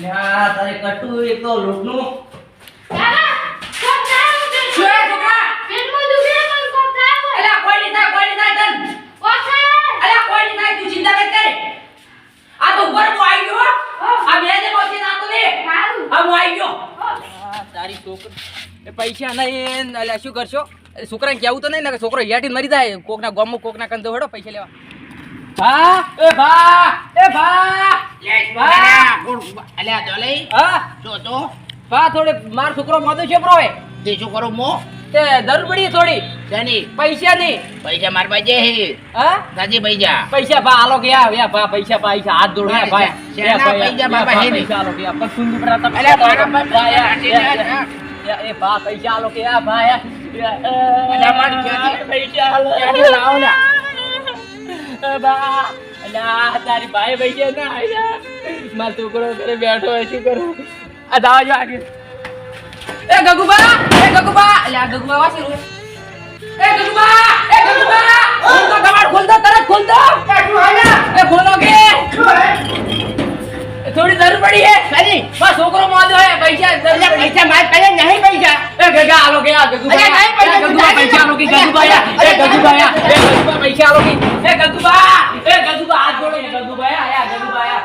લ્યા, તારે કટુ એક તો લોટનું. પૈસા નહીં એટલે શું કરશો? એ છોકરાને કેવું તો નહીં ને કે છોકરો યાટી મરી જાય. કોકના ગામમાં કોકના કંદો હેડો પૈસા લેવા. ભા એ ભા એ ભા. થોડે માર છોકરો મોદો છે બ્રો તે શું કરું મો. તે જરૂર પડી થોડી. શેની? પૈસા ની. પૈસા માર પાસે હે. પૈસા. પૈસા આલો ગયા યા યા ભા પૈસા પૈસા હાથ જોડો યા ભાઈ શેના પૈસા ભા, હે પૈસા આલો પર સુંદર પર મારા એ આલો મારી આલો. બા અલ્યા તારી ભાઈ પૈસા ના આયા. મારો છોકરો ઘરે બેઠો હોય શું કરું? આ દાવા જો આગળ. એ ગગુબા એ ગગુબા. અલ્યા ગગુબા વાસી રો એ ગગુબા એ ગગુબા. ખોલ દો કબાટ ખોલ દો તરત ખોલ દો એ ખોલો કે. થોડી જરૂર પડી હે. શેની બસ છોકરો મોજો હે પૈસા જરૂર પૈસા માર નહીં પૈસા. એ ગગા આલો કે આ ગગુબા નહીં પૈસા, ગગુબા પૈસા આલો કે ગગુબા. યા એ ગગુબા યા એ ગગુબા પૈસા આલો કે એ ગગુબા એ ગગુબા હાથ જોડો એ ગગુબા યા યા ગગુબા યા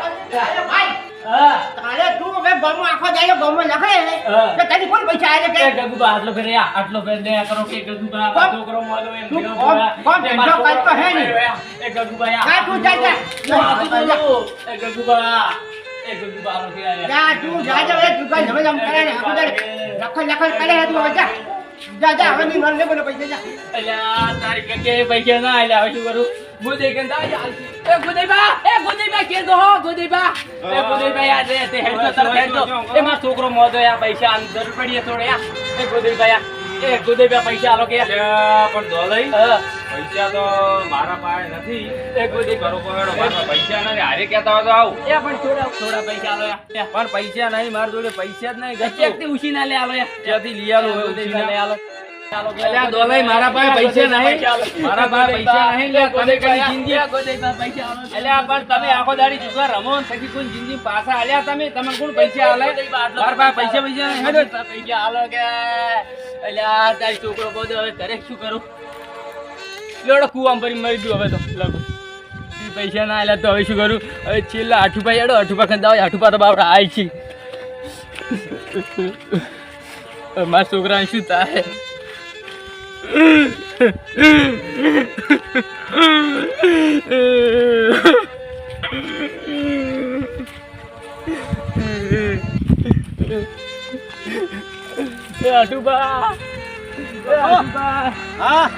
ભાઈ હા તારે તું હવે ગામમાં આખો દાડો ગામમાં લખે હા. તો ગગુબા આટલો ફેર આટલો ફેર દે કરો કે ગગુબા કોણ? છોકરો મોજો એમ તું કોણ? કોણ? ધંધો મારો છોકરો હે નહીં? એ ગગુબા યા જા તું જા જા. હું એ ગગુબા એ ગગુબા આલો કે જા તું જા જા હવે તું કઈ જમે જમ કરે ને આખો દાડો લખન લખન કરે તું હવે જા. જા જા હવે નહીં મને બોલો પૈસા જા. અલ્યા તારી કકે પૈસા ના આલ્યા હવે શું કરું? ગુદે કે એ ગુદેબા એ ગુદેબા કે દો હો ગુદેબા. એ ગુદેબા યાદ રે તે હેડતો તર હેડતો એ માર છોકરો મોદો યા પૈસા આલ જરૂર પડી થોડે યા એ ગુદેબા યા. એ ગુદેબા પૈસા આલો કે. પણ પૈસા તો મારા પાસે નથી. એ ગુદેબા. કરો કોયડો મારા પૈસા નથી. હારે કહેતા હોય તો આવું. એ પણ થોડા થોડા પૈસા આલો યા. પણ પૈસા નહીં મારા જોડે પૈસા જ નહીં થી ઉછી ના લે આલો યા. ક્યાંથી લઈ આલો ગુદેબા લે આલો. મારા પાસે પૈસા નહીં. મારા પાસે પૈસા નહીં, તમે કઈ જિંદગી- ગુદેબા પૈસા આલો અલ્યા પણ તમે આખો દાડી જુગાર રમો કોઈ જિંદગી પાછા આલ્યા તમે? તમે કોણ પૈસા આલે? મારા પાસે પૈસા પૈસા નહીં પૈસા આલો કે અલ્યા તારી છોકરો બોધો હવે ઘરે શું કરું? લેડો કુવામ ભરી મરી દઉં હવે તો. લગો પૈસા ના આલ્યા તો હવે શું કરું? હવે છેલ્લા આઠુપા હેડો આઠુપા ખંદાવ આઠુપા તો બાપડા આય છે. મારા છોકરાને શું થાય? એ આઠુપા હા?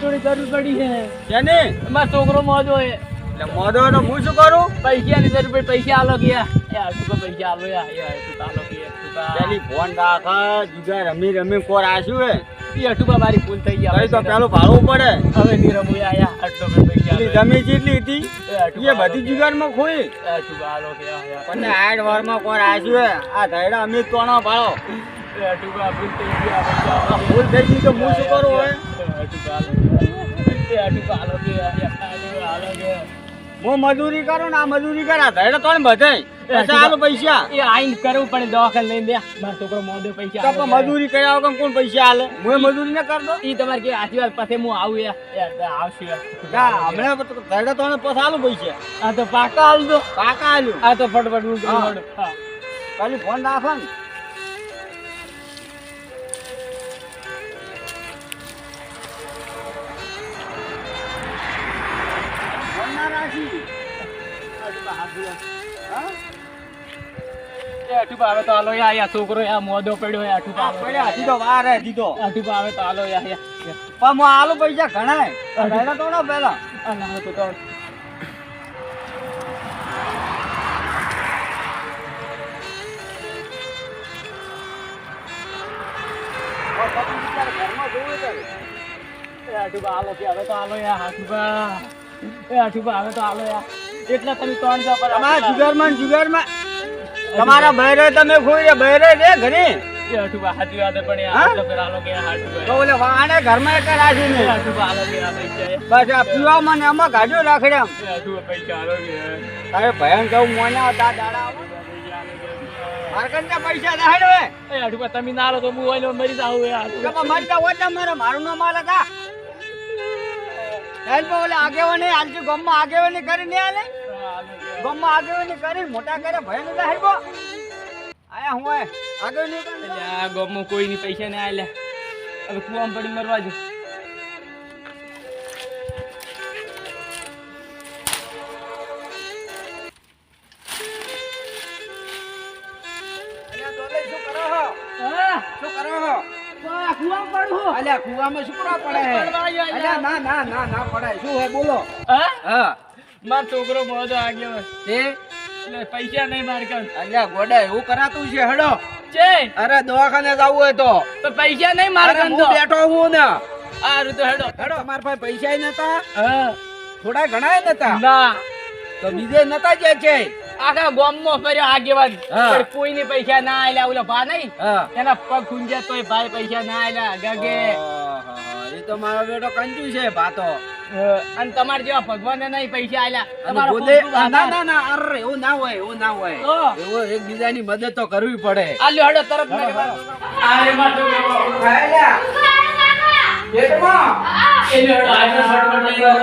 થોડી જરૂર પડી છે. શેની મારો છોકરો મોજો છે. એટલે મોઢો તો હું શું કરું? પૈસાની જરૂર પડી પૈસા આલો કે એ આઠુપા પૈસા આલો યા એ આઠુપા આલો કે આઠુપા પેલી ફોન રાખા જુદા રમી રમી કોર આશું હે. એ અટુબા મારી ભૂલ થઈ ગયા કઈ તો પેલું ભાડું પડે. હવે ની રમું આયા આટલો પૈસા જમી જેટલી હતી એ બધી જુગારમાં ખોઈ. એ આલો કે પણ આઠ વારમાં કોણ હે આ ધૈડા અમે તોણો ભાડો ભૂલ થઈ ગયા. ભૂલ ગઈ તો હું શું કરું હવે? આલો. કે આલો, કે. હું મજૂરી કરું ને આ મજૂરી કરે આ ધૈડા તોણ બધે. પછી પૈસા. એ આઈન કરવું પણ દવાખાને લઈને દે મારો છોકરો મોદો પૈસા તો મજૂરી કર્યા વગર કોણ પૈસા આલે? હું મજૂરી ના કરતો ઈ તમારે કે આથી વાર પછી હું આવું યાર. આવશે હમણાં ધૈડા તો પછી આલું પૈસા. આ તો પાકા હાલ દો. પાકા આલ્યું. આ તો ફટફટ હું ખાલી ફોન રાખો ને. ફોન અઠુપા આવે તો આલો યા છોકરો યા મોદો પડ્યો યા અઠુપા આ આવે. પડ્યા હજી તો વાર હે હજી તો અઠુપા આવે તો આલો યા. પણ મો આલો પૈસા ઘણા તો ના પેલા ના તો તો કે હવે તો હાલો યા અઠુપા એ અઠુપા આવે તો આલો યા એટલા તમે ત્રણ જા પર તમારા જુગારમાં જુગારમાં. તમારા બહેરે તમે ખોઈ રે બહેરે રે ઘરે. પૈસા તમે ના લો તો હું મરી તો મારું નામ આલે તા. હેલ્પ ઓલે આગેવાની આલજી ગોમમાં આગેવાની કરી ને આલે ગોમમાં આગેવાની કરી, મોટા કરે ભય ને હેલ્પ આયા હું આગળ નહીં કરી આ કોઈ કોઈની પૈસા ને આલે હવે કુવામ પડી મરવા જો. અલ્યા કુવામાં શું ના પડે? અલ્યા ના ના ના ના પડાય શું હે બોલો. હા? માર છોકરો મોડો આગેવો તે એટલે પૈસા નહીં માર કન અલ્યા ગોડા એવું કરાતું છે હડો. છે? અરે દવાખાને જવું હોય તો. તો પૈસા નહીં માર કન તો. બેઠો હું ને. આ તો હેડો. હેડો માર પાસે પૈસા નતા? હા. થોડા ઘણા નતા? ના. તો બીજે નતા જે છે? આખા ગામમાં ફર્યો આગેવાન. પણ કોઈને પૈસા ના આલ્યા ઓલો ભા નહીં? એના પગ ખૂંજ્યા તોય ભાઈ પૈસા ના આલ્યા ગગે. એ તો મારો બેટો કંજુ છે ભાતો અને તમારે જેવા ભગવાને નહીં પૈસા આલ્યા. તમારો ના ના ના અરે એવું ના હોય એવું ના હોય. એવો એકબીજાની મદદ તો કરવી પડે. આલ્યો હેડો મેં હેડો. આરે માટો ગયો ખાયલા પેટમાં? એનો હેડો આગળ ફટફટ લઈ ગયો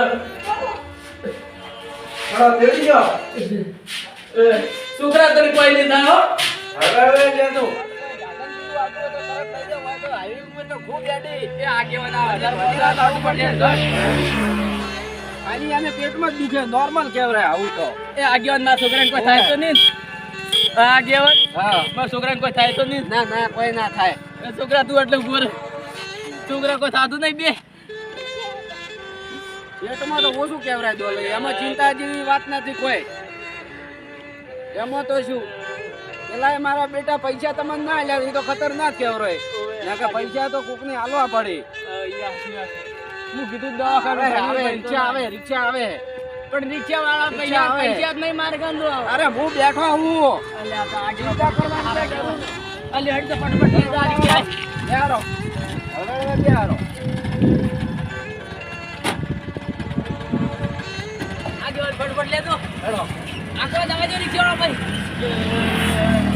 હેડો, ગયો. છોકરા તને કોઈ નહીં થાય હો. હવે લે તું. એ આગેવાન આવે. ખાલી આને પેટમાં જ દુખે નોર્મલ કેવરાય આવું તો. એ આગેવાન ના છોકરાને કોઈ થાય તો નહીં આગેવાન? હા. મારા છોકરાને કોઈ થાય તો નહીં ના? ના કોઈ ના થાય. એ છોકરા તું એટલે ઊભો રહે. છોકરા કોઈ થતું નહીં બે? પેટમાં તો ઓછું કેવરાય દોલે એમાં ચિંતા જેવી વાત નથી કોઈ. એમાં તો શું? પેલા મારા બેટા પૈસા તમને ના આલ્યા એ તો ખતરનાક ના કે પૈસા તો કોકને હાલવા પડે. હું કીધું દવાખાને આવે રિક્ષા આવે રિક્ષા આવે. પણ રિક્ષા વાળા પૈસા આવે. પૈસા જ નહીં મારે ગંદો અરે હું બેઠો હું. અલે હટ તો ફટફટ. બેહારો હવે હવે બેહારો ફટફટ લેજો. હેડો આખો દવા જો રિક્ષા વાળા ભાઈ.